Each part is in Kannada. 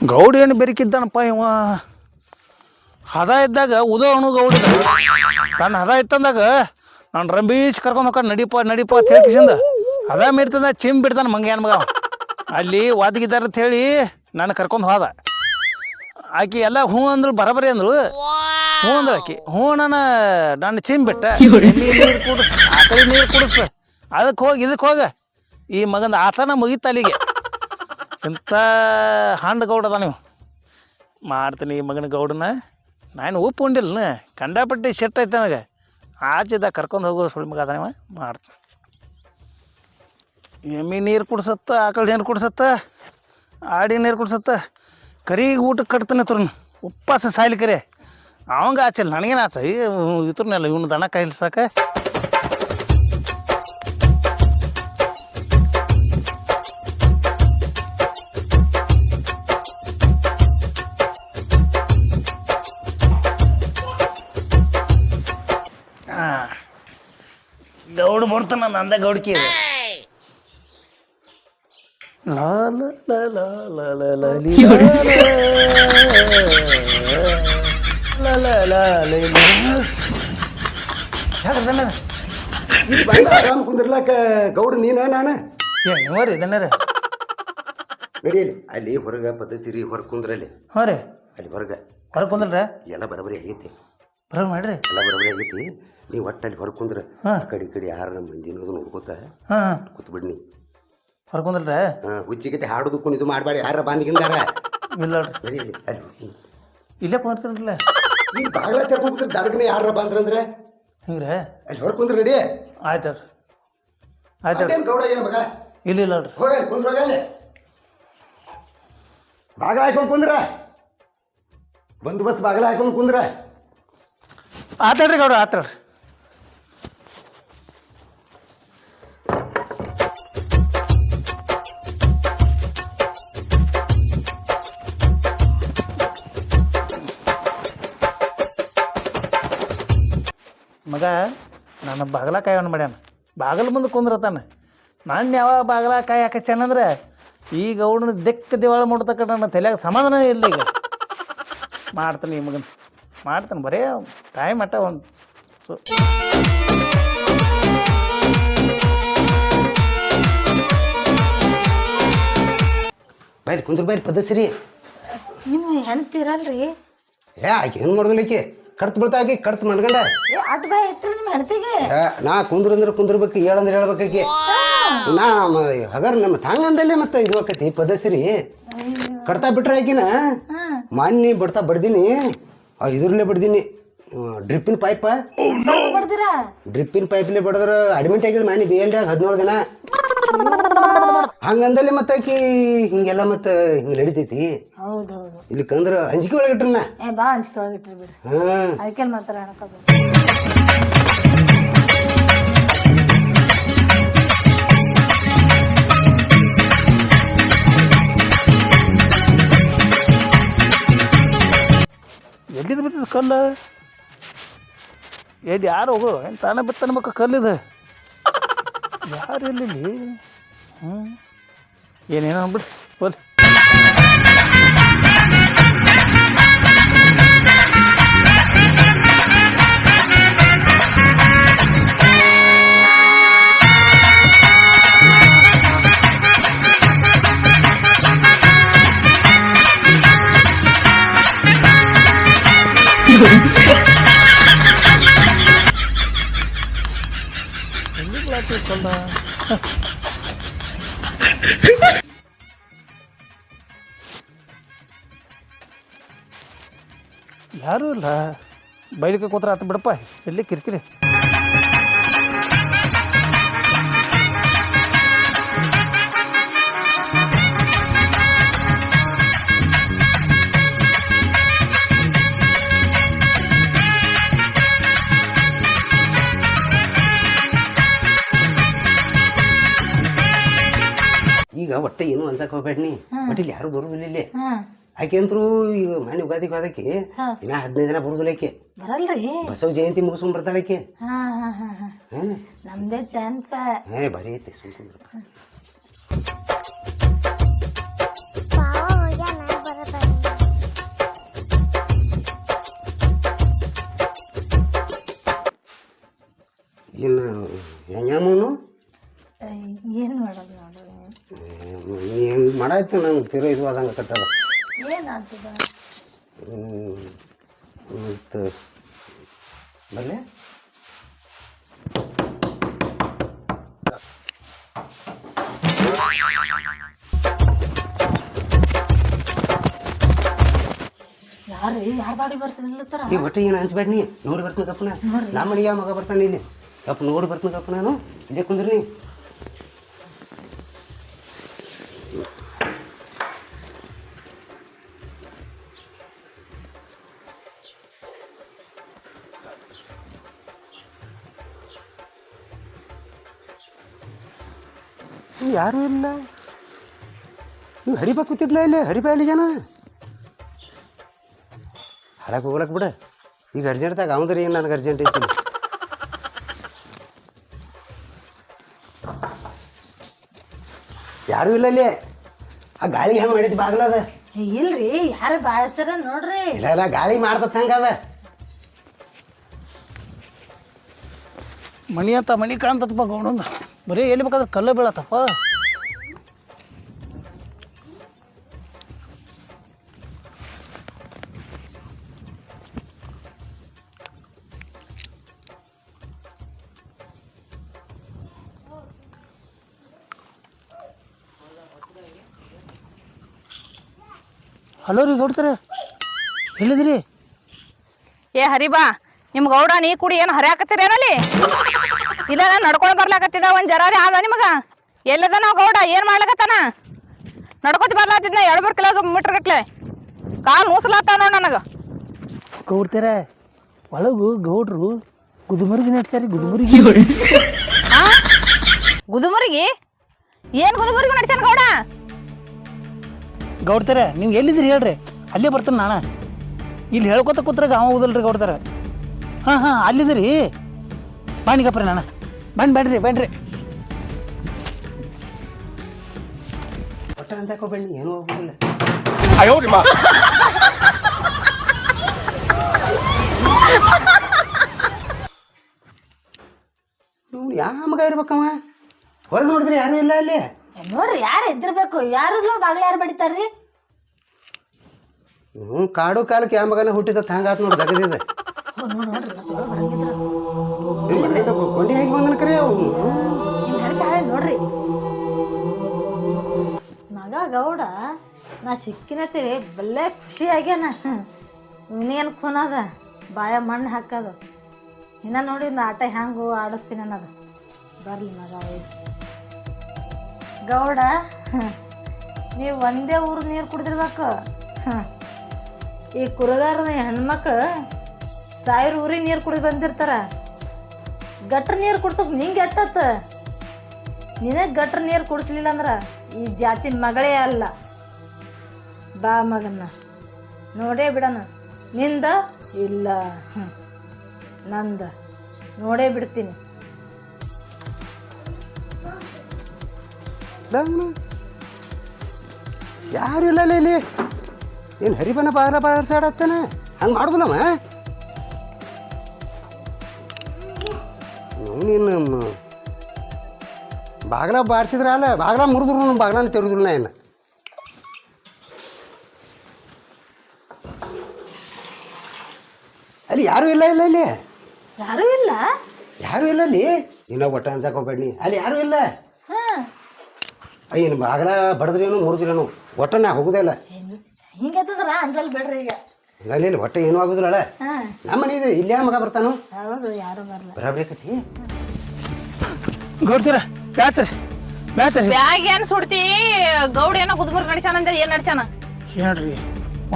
ಗೌಡ ಏನು ಬೆರಿಕಿದ್ದಾನಪ್ಪ ಇವ. ಹದ ಇದ್ದಾಗ ಉದೋ ಗೌಡಿ. ತನ್ನ ಹದ ಇತ್ತಂದಾಗ ನಾನು ರಂಬೀಶ್ ಕರ್ಕೊಂಡು ಹೋಗ ನಡಿಪ ನಡಿಪ ಅಂತ ಹೇಳ್ಕಿಸಿಂದ ಹದ ಮೀರ್ತದ ಚಿಮ್ ಬಿಡ್ತಾನೆ ಮಂಗ್ಯಾನ ಮಗ. ಅಲ್ಲಿ ವಾದಗಿದ್ದಾರ ಅಂತ ಹೇಳಿ ನಾನು ಕರ್ಕೊಂಡು ಹೋದ. ಆಕಿ ಎಲ್ಲ ಹ್ಞೂ ಅಂದ್ರು ಬರಬರಿ ಅಂದ್ರು ಹ್ಞೂ ಅಂದ್ರೆ ಆಕಿ. ಹ್ಞೂ ನಾನು ನಾನು ಚಿಮ್ ಬಿಟ್ಟ. ನೀರು ಕುಡಿಸ್ ನೀರು ಕುಡಿಸ್. ಅದಕ್ಕೆ ಹೋಗಿ ಇದಕ್ಕೆ ಹೋಗ. ಈ ಮಗನ ಆತನ ಮುಗೀತು ಅಲ್ಲಿಗೆ. ಇಂಥ ಹಾಂಡ್ ಗೌಡದ ನೀವು ಮಾಡ್ತೀನಿ ಈ ಮಗನ ಗೌಡನ. ನಾನು ಉಪ್ಪು ಉಂಡಿಲ್ಲ ಕಂಡಾಪಟ್ಟಿ ಸೆಟ್ ಐತೆ ನನಗೆ. ಆಚಿದ ಕರ್ಕೊಂಡು ಹೋಗೋ ಸುಳ್ಳು ಮಗ ಅದಾವ ಮಾಡ್ತೀನಿ. ಎಮ್ಮಿ ನೀರು ಕುಡ್ಸತ್ತ, ಆಕಳ ನೀರು ಕುಡ್ಸತ್ತ? ಆಡಿ ನೀರು ಕುಡ್ಸತ್ತ? ಕರಿಗೆ ಊಟಕ್ಕೆ ಕಟ್ತಾನೆ ತುರ್ನ. ಉಪ್ಪಾಸ ಸಾಯ್ಲಿ ಕರೆ. ಅವಂಗೆ ಆಚಲ್ಲ ನನಗೇನು ಆಚೆ? ಈ ಇತ್ರನೆಲ್ಲ ಇವನು ದನ ಕಾಯಿಲ್ ಲಾ. ನನ್ನ ಅಂದ ಇಲ್ಲಿ ಬಂದ ಆರಾಮ್ ಕುಂದಿರ್ಲಾಕ ಗೌಡ ನೀನ ನಾನ ಏ ನೀವರಿ ದಣ್ಣರ ನಡಿಯಲಿ ಅಲ್ಲಿ ಹೊರಗ ಪದ್ಧತಿ ಹೊರ ಕುಂದ್ರಲ್ಲಿ ಹ್ಞೂ ರೀ ಅಲ್ಲಿ ಹೊರಗ ಹೊರಗೆ ಕುಂದ್ರ ಎಲ್ಲ ಬರಬರಿ ಆಗೈತಿ ಬರ ಮಾಡ್ರಿ ಎಲ್ಲ ಬರಬರಿ ಆಗೈತಿ ನೀವು ಒಟ್ಟು ಅಲ್ಲಿ ಹೊರ ಕುಂದ್ರ ಹಾ. ಆ ಕಡೆ ಈ ಕಡೆ ಯಾರ ಮಂದಿ ಅನ್ನೋದು ನೋಡ್ಕೋತ ಹಾಂ. ಹಾಂ ನೀವು. ಹೊರ್ಕೊಂಡ್ರೆ ಹಾಂ ಹುಚ್ಚಿಗತೆ ಹಾಡೋದಕ್ಕೂ ಇದು ಮಾಡಬೇಡಿ ಯಾರ ಬಾಂಧಿಗಿಂದಾರ ಇಲ್ಲ. ಇಲ್ಲೇ ಕುಂದಿರ್ತಿರಲ್ಲ ಈಗ ಬಾಗಿಲ ತೆರ್ಕೊಂಡ್ ಕೂತ್ರೆ ದಡಗನೆ ಯಾರ ಬಂದ್ರಂದ್ರೆ? ಹಿಂಗ್ರೆ? ಅಲ್ಲಿ ಹೊರ ರೆಡಿ ಆಯ್ತು ಆಯ್ತು ಗೌಡ ಏನು ಮಗ? ಇಲ್ಲ ಇಲ್ಲ ಹೋಗ ಕುಂದ್ರ ಬಾಗಿಲ ಹಾಕೊಂಡು ಕುಂದ್ರ. ಬಂದೋಬಸ್ತ್ ಬಾಗ್ಲ ಹಾಕೊಂಡ್ ಕುಂದ್ರ. ಆತಾಡ್ರಿ ಗೌಡ್ರ ಆತಾಡ್ರಿ ನಾನು ಬಾಗಲಕಾಯಿ ಮಾಡ್ಯಾನ. ಬಾಗಲ ಮುಂದೆ ಕುಂದ್ರತಾನ. ನಾನು ಯಾವ ಬಾಗಲಕಾಯಿ ಹಾಕಚ್ಚೇನಂದ್ರೆ ಈಗ ಅವನ ದಿಕ್ಕ ದಿವಾಳ ಮಾಡ್ತಕ್ಕ ನನ್ನ ತಲೆಯಾಗ ಸಮಾಧಾನ ಇಲ್ಲ ಈಗ. ಮಾಡ್ತಾನೆ ಈ ಮಗನ. ಮಾಡ್ತಾನೆ ಬರೇ ಟೈಮ್ ಮಟ್ಟ ಒಂದು ಬೈರಿ ಕುಂದ್ರ ಬೈರಿ ಪದ್ಧತಿ ನಿಮ್ಮ ಹೆಣ್ತಿರಲ್ರಿ ಏ ಆಕೆ ಹೆಂಗ್ ಮಾಡೋದಿಲ್ಲ ಆಕೆ ಕಡ್ತ್ ಬಿಡ್ತಾ ಆಕಿ ಕಡ್ತ್ ಮನ್ಗಂಡ ಏ ಅಟ್ ಬಾಯ್ ಇಟ್ರಿ ನಿಮ್ಮ ಹೆಣ್ತಿಗೆ ಏ, ನಾ ಕುಂದ್ರ ಅಂದ್ರೆ ಕುಂದ್ರಬೇಕು ಹೇಳಂದ್ರೆ ಹೇಳ್ಬೇಕು ಆಕಿ. ನಾ ಮ- ಹಗರ್ ನಮ್ಮ ತಾಂಗಂದಲ್ಲೇ ಮತ್ತೆ ಇದು ಆಕತಿ ಪದ್ಧತಿ ಕಡ್ತಾ ಬಿಟ್ರೆ ಆಕಿನ? ಮಾನ್ನಿ ಬಿಡ್ತಾ ಬಡ್ದೀನಿ. ಆ ಇದ್ರಲ್ಲೇ ಬಡ್ದೀನಿ. ಡ್ರಿಪ್ಪಿನ ಪೈಪ ಬಡ್ದಿರಾ? ಡ್ರಿಪ್ಪಿನ ಪೈಪ್ಲೆ ಬಡದ್ರ ಅಡ್ಮಿಟ್ ಆಗಿಲ್ಲ ಮಾನಿ ಬಿ ಎಲ್ ಹದಿನೇಳು ದಿನ. ಹಂಗಂದಲ್ಲಿ ಮತ್ತೆ ಆಕಿ ಹಿಂಗೆಲ್ಲ ಮತ್ತೆ ಹಿಂಗೆ ನಡಿತೈತಿ. ಹೌದು ಹೌದು ಇಲ್ಲಿ ಕಂದ್ರ ಅಂಜಿಕೆ ಒಳಗಿಟ್ರನ್ನ ಏ ಬಾ ಹಂಚ್ಕೆ ಒಳಗಿಟ್ರಿ ಬಿಡ್ರಿ ಹಾ. ಅದಕ್ಕೆ ಮಾತ್ರ ಅನ್ಕೋಬೇಕು ಎಲ್ಲಿದು ಬಿತ್ತದ ಕಲ್ಲು? ಎಲ್ಲಿ ಯಾರು ಹೋಗು? ಏನು ತಾನೇ ಬಿತ್ತನ್ಬೇಕು ಕಲ್ಲಿದು? ಯಾರು ಎಲ್ಲಿ ಹ್ಞೂ ಏನೇನೋ ಬಿಡು ಹೋಲ್ ಯಾರೂ ಇಲ್ಲ. ಬೈಲಿಕ್ಕೆ ಕೂತ್ರ ಆತ ಬಿಡಪ್ಪ. ಎಲ್ಲಿ ಕಿರಿಕಿರಿ? ಒಟ್ಟ ಏನು ಅನ್ಸಕ್ ಹೋಗ್ಬೇಡ ನೀ ಬಟ್ ಇಲ್ಲಿ ಯಾರು ಬರುದಿಲ್ಲ ಇಲ್ಲಿ. ಅಂತ್ರು ಈಗ ಮನೆ ಯುಗಾದಿಗೆ ಹೋದಕ್ಕೆ ದಿನ ಹದಿನೈದು ದಿನ ಬರುದಿಲ್ಲ ಆಕೆ. ಬಸವ ಜಯಂತಿ ಮುಗಿಸ್ಕೊಂಡ್ ಬರ್ತಾಳೆ ನಮ್ದೇ ಚಾನ್ಸ್. ಏ ಬರೀ ಐತಿ ಸುಮ್ಮನೆ ಇನ್ನು ಹೆಂಗಮ್ಮನು ಏನು ಮಾಡೋದು ನೋಡ್ರಿ ಏನು ಮಾಡಾಯ್ತು ನಂಗೆ ತಿರು ಇದು ಆದಂಗೆ ಕಟ್ಟದ. ಏನಾಗ್ತದ? ಮತ್ತು ಬಲ್ಲೆ ಯಾರು ಯಾರ ಬಾಡಿ ಬರ್ಸಲಿಲ್ಲತ್ತಾರ ಈ ಒಟ್ಟು ಏನು ಹಂಚ್ಬೇಡ ನೀ? ನೋಡಿ ಬರ್ತೀನಿ ಕಪ್ಪನ ನಮ್ಮ ಮನೆಗೆ ಮಗ ಬರ್ತಾನೆ ಇಲ್ಲಿ. ಕಪ್ಪ ನೋಡಿ ಬರ್ತೀನಿ ಕಪ್ಪ ನಾನು. ಇಲ್ಲೇ ಕುಂದ್ರಿ ನೀ ಯಾರೂ ಇಲ್ಲ. ನೀವು ಹರಿಬಾ ಕೂತಿದ್ಲ ಇಲ್ಲಿ? ಹರಿಬಾ ಇಲ್ಲಿ ಹಳಕ್ಕೆ ಹೋಗ್ಲಕ್ಕೆ ಹೋಗ್ಲಕ್ ಬಿಡ. ಈಗ ಅರ್ಜೆಂಟ್ದಾಗ ಅವಂದ್ರಿ ಏನು ನನಗೆ ಅರ್ಜೆಂಟ್ ಐತಿ ಯಾರೂ ಇಲ್ಲ ಇಲ್ಲಿ ಆ ಗಾಳಿ ಹೆಂಗೆ ಮಾಡಿದ್ ಬಾಗ್ಲದ ಅದ? ಇಲ್ರಿ ಯಾರು ಬಾಳಸ್ತಾರ ನೋಡ್ರಿ. ಇಲ್ಲ ಇಲ್ಲ ಗಾಳಿ ಮಾಡ್ತದ ಹಂಗ ಅದ. ಮನಿ ಅಂತ ಮನಿ ಕಾಣ್ತದಪ್ಪ ಗೌಡಂದ. ಬರೀ ಎಲ್ಲಿ ಬೇಕಾದ್ರೆ ಕಲ್ಲು ಬೀಳತ್ತಪ್ಪ. ಹಲೋ ರೀ ನೋಡ್ತಾರೆ ಎಲ್ಲಿದ್ರಿ ಏ ಹರಿಬಾ, ನಿಮ್ ಗೌಡ ನೀ ಕುಡಿ ಏನು ಹರಿಯಾಕತ್ತೀರೇನಲ್ಲಿ? ಇಲ್ಲ ನಾನು ನಡ್ಕೊಂಡು ಬರ್ಲಾಕತ್ತಿದ ಒಂದ್ ಜರಾರಿ ಆದ ನಿಮಗ? ಎಲ್ಲದ ನಾವು ಗೌಡ? ಏನ್ ಮಾಡ್ಲಕತ್ತಾನ? ನಡ್ಕೊತ ಬರ್ಲಾತಿದ್ನ ಎರಡು ಮೂರು ಕಿಲೋಮೀಟರ್ ಗಟ್ಲೆ. ಕಾಲ್ ಮೂಸಲಾತ ನೋಡ್ ನನಗ. ಗೌಡ್ತಾರ ಒಳಗು ಗೌಡ್ರು ಗುದುಮುರುಗಿ ನಡ್ಸ್ಯಾರಿ ಗುದುಮುರುಗಿ. ಆ? ಏನು ಏನ್ ಗುದುಮುರುಗಿ ನಡ್ಸ್ಯಾನ ಗೌಡ? ಗೌಡ್ತೀರ ನೀವು ಎಲ್ಲಿದ್ದೀರಿ ಹೇಳ್ರಿ? ಅಲ್ಲೇ ಬರ್ತೀನಿ ನಾನು. ಇಲ್ಲಿ ಹೇಳ್ಕೊತ ಕೂತ್ರಾಗ ಅವ ಓದಲ್ರಿ ಗೌಡ್ತಾರ. ಹಾಂ ಹಾಂ ಅಲ್ಲಿದ್ದೀರಿ. ಬಾಣಿಗಪ್ರಿ ನಾನು. ಬನ್ನಿ ಬನ್ರಿ ಬನ್ರಿ. ಒಟ್ಟ ಅಂತ ಹೋಗ್ಬೇಡಿ ಏನೂ ಹೋಗುದಿಲ್ಲ. ಇವ್ನು ಯಾವ ಮಗ ಇರ್ಬೇಕವ? ಹೊರಗೆ ನೋಡಿದ್ರೆ ಯಾರು ಇಲ್ಲ ಅಲ್ಲಿ. ನೋಡ್ರಿ ಯಾರು ಎದ್ದಿರ್ಬೇಕು? ಯಾರು ಬಾಗ್ಲ ಬಾಗಿಲು ಯಾರು ಬಡಿತಾರ್ರಿ? ಹ್ಞೂ ಕಾಡು ಕಾಲಕ್ಕೆ ಯಾವ ಮಗನ ಹುಟ್ಟಿದ ಹಂಗಾತ್ ನೋಡಿ ಗಗದಿದೆ ಕೊಂಡಿ ಹೇಗೆ ಬಂದನ ಕರೆ ಅವನು ನೋಡ್ರಿ. ಮಗ ಗೌಡ, ನಾ ಸಿಕ್ಕಿನತ್ತೀರಿ ಬಲ್ಲೆ ಖುಷಿ ಆಗ್ಯಾನ. ಇವನೇನು ಖೂನದ ಬಾಯ ಮಣ್ಣು ಹಾಕೋದು. ಇನ್ನ ನೋಡಿ ನಾ ಆಟ ಹ್ಯಾಂಗು ಆಡಿಸ್ತೀನಿ ಅನ್ನೋದು. ಬರಲಿ ಮಗ. ಗೌಡ, ನೀವು ಒಂದೇ ಊರು ನೀರು ಕುಡ್ದಿರ್ಬೇಕು. ಈ ಕುರುಗಾರದ ಹೆಣ್ಮಕ್ಳು ಸಾವಿರ ಊರಿಗೆ ನೀರು ಕುಡಿದು ಬಂದಿರ್ತಾರ. ಗಟ್ರ ನೀರು ಕುಡ್ಸಕ್ ನಿಂಗೆ ಎಟ್ಟತ್ತ? ನಿನಗೆ ಗಟ್ರ ನೀರು ಕುಡಿಸ್ಲಿಲ್ಲ ಅಂದ್ರೆ ಈ ಜಾತಿ ಮಗಳೇ ಅಲ್ಲ. ಬಾ ಮಗನ್ನ. ನೋಡೇ ಬಿಡನ ನಿಂದ? ಇಲ್ಲ. ನಂದ. ನೋಡೇ ಬಿಡ್ತೀನಿ. ಯಾರಿಲ್ಲ ಇಲ್ಲ? ಏನು ಹರಿಬನ ಬಾಗ್ಲ ಬಾರ್ಸಾಡತ್ತಾನ ಹಂಗೆ ಮಾಡುದಿಲ್ಲಮ್ಮ ನೀನು ಬಾಗ್ಲ ಬಾರಿಸಿದ್ರ ಅಲ್ಲ ಬಾಗ್ಲ ಮುರಿದ್ರು ತೆರೆದ್ರು ನಾ ಏನು ಅಲ್ಲಿ ಯಾರು ಇಲ್ಲ ಇಲ್ಲ ಇಲ್ಲಿ? ಯಾರೂ ಇಲ್ಲ? ಯಾರು ಇಲ್ಲ ಅಲ್ಲಿ? ಇನ್ನೂ ಒಟ್ಟ ಅಂತ ಹೋಗ್ಬೇಡಿ. ಅಲ್ಲಿ ಯಾರು ಇಲ್ಲ? ಏನು ಬಾಗ್ಲ ಬಡದ್ರೇನು ಮುರಿದ್ರೇನು ಒಟ್ಟ ನಾ ಹೋಗುದೇ ಇಲ್ಲ. ಹಿಂಗತ್ತಂದ್ರ ಅಂಜಲ್ ಬಿಡ್ರಿ ಈಗ? ಅಲ್ಲಿ ಇಲ್ಲಿ ಒಟ್ಟ ಏನೂ ಆಗುದಿಲ್ಲ ನಮ್ಮ ಮನೆ ಇದೆ ಇಲ್ಲಿ ಮಗ ಬರ್ತಾನು? ಹೌದು ಯಾರು ಬರಲ್ಲ ಬರಾಬರಿ ಆಕತಿ ಗೌಡ್ತಾರ ಬ್ಯಾತ್ರಿ ಬ್ಯಾತ್ರಿ. ಬ್ಯಾಗ್ ಏನ್ ಸುಡ್ತಿ? ಗೌಡ ಏನೋ ಗುದುಮುರ್ಗಿ ನಡ್ಸ್ಯಾನ ಅಂತ ಏನ್ ನಡ್ಸ್ಯಾನ? ಹೇಳ್ರಿ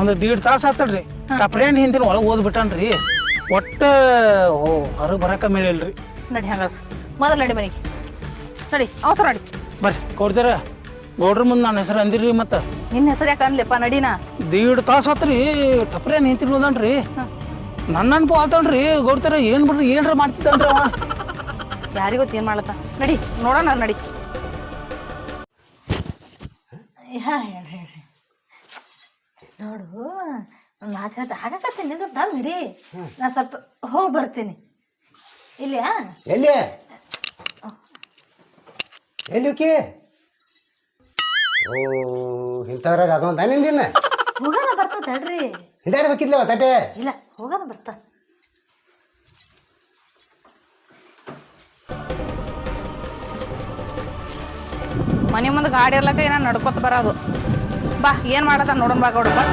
ಒಂದು ದೀಡ್ ತಾಸು ಆತಲ್ರಿ ಕಪ್ರೇಣ್ ಹಿಂದಿನ ಒಳಗೆ ಓದ್ಬಿಟ್ಟನ್ರಿ. ಒಟ್ಟ ಹೊರಗೆ ಬರಕ ಮೇಲಿಲ್ರಿ. ನಡಿ ಹಂಗಾದ್ರ. ಮೊದಲು ನಡಿ ಮನೆಗೆ. ನಡಿ ಅವಸರ ನಡಿ. ಬರ್ರಿ ಗೌಡ್ತಾರ ಗೌಡ್ರ ಮುಂದೆ ನನ್ನ ಹೆಸರು ಅಂದಿರಿ ಮತ್ತೆ. ನಿನ್ನ ಹೆಸರು ಯಾಕೆ ಅನ್ಲಿಪ್ಪ ನಡಿನ? ದೀಡ್ ತಾಸು ಆತ್ರಿ ಟಪ್ರೆ ನಿಂತಿರ್ಬೋದನ್ರಿ ನನ್ನ ಅನ್ಪು ಆತನ್ರಿ ಗೌಡ್ತಾರ ಏನ್ ಬಿಡ್ರಿ ಏನ್ರ ಮಾಡ್ತಿದ್ದನ್ರಿ ಅವ. ಯಾರಿಗೊತ್ತು ಏನ್ ಮಾಡತ್ತ ನಡಿ ನೋಡೋಣ ನಡಿ. ಹಾ ಹೇಳ್ರಿ ಹೇಳ್ರಿ? ನೋಡು ಮಾತು ಹೇಳ್ತಾ ಹಾಗಾಕತ್ತೀನಿ ನಿಂದು ನಾ ಸ್ವಲ್ಪ ಹೋಗಿ ಬರ್ತೀನಿ. ಇಲ್ಲಿಯಾ ಎಲ್ಲಿ? ಎಲ್ಲಿ ಹೋಕಿ ಓ ಇಂಥವ್ರಾಗ ಅದೊಂದು ನಿಂದಿನ ಹೋಗೋಣ ಬರ್ತ ತಡ್ರಿ ಹಿಂದಾರಿ ಬೇಕಿದ್ಲವ ತಟೆ ಇಲ್ಲ ಹೋಗೋಣ ಬರ್ತ. ಮನೆ ಮುಂದೆ ಗಾಡಿ ಇರ್ಲಕ್ಕ ಏನ ನಡ್ಕೊತ ಬರೋದು. ಬಾ ಏನ್ ಮಾಡತ್ತ ನೋಡೋಣ ಬಾ ಗೌಡ ಬಾ.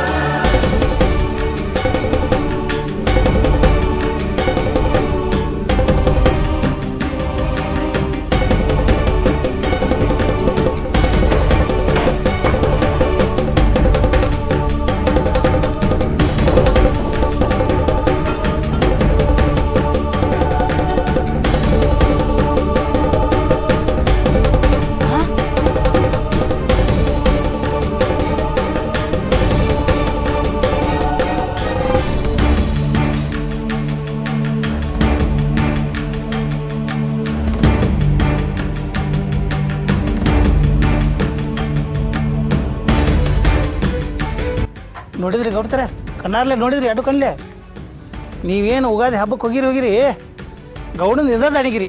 ನೋಡಿದ್ರಿ ಗೌಡ್ತಾರೆ? ಕಣ್ಣಾರ್ಲೆ ನೋಡಿದ್ರಿ ಕಣ್ಲೆ ನೀವೇನು ಉಗಾದಿ ಹಬ್ಬಕ್ಕೆ ಹೋಗಿರಿ ಹೋಗಿರಿ? ಗೌಡನ ಇದ ಅಡಿಗಿರಿ.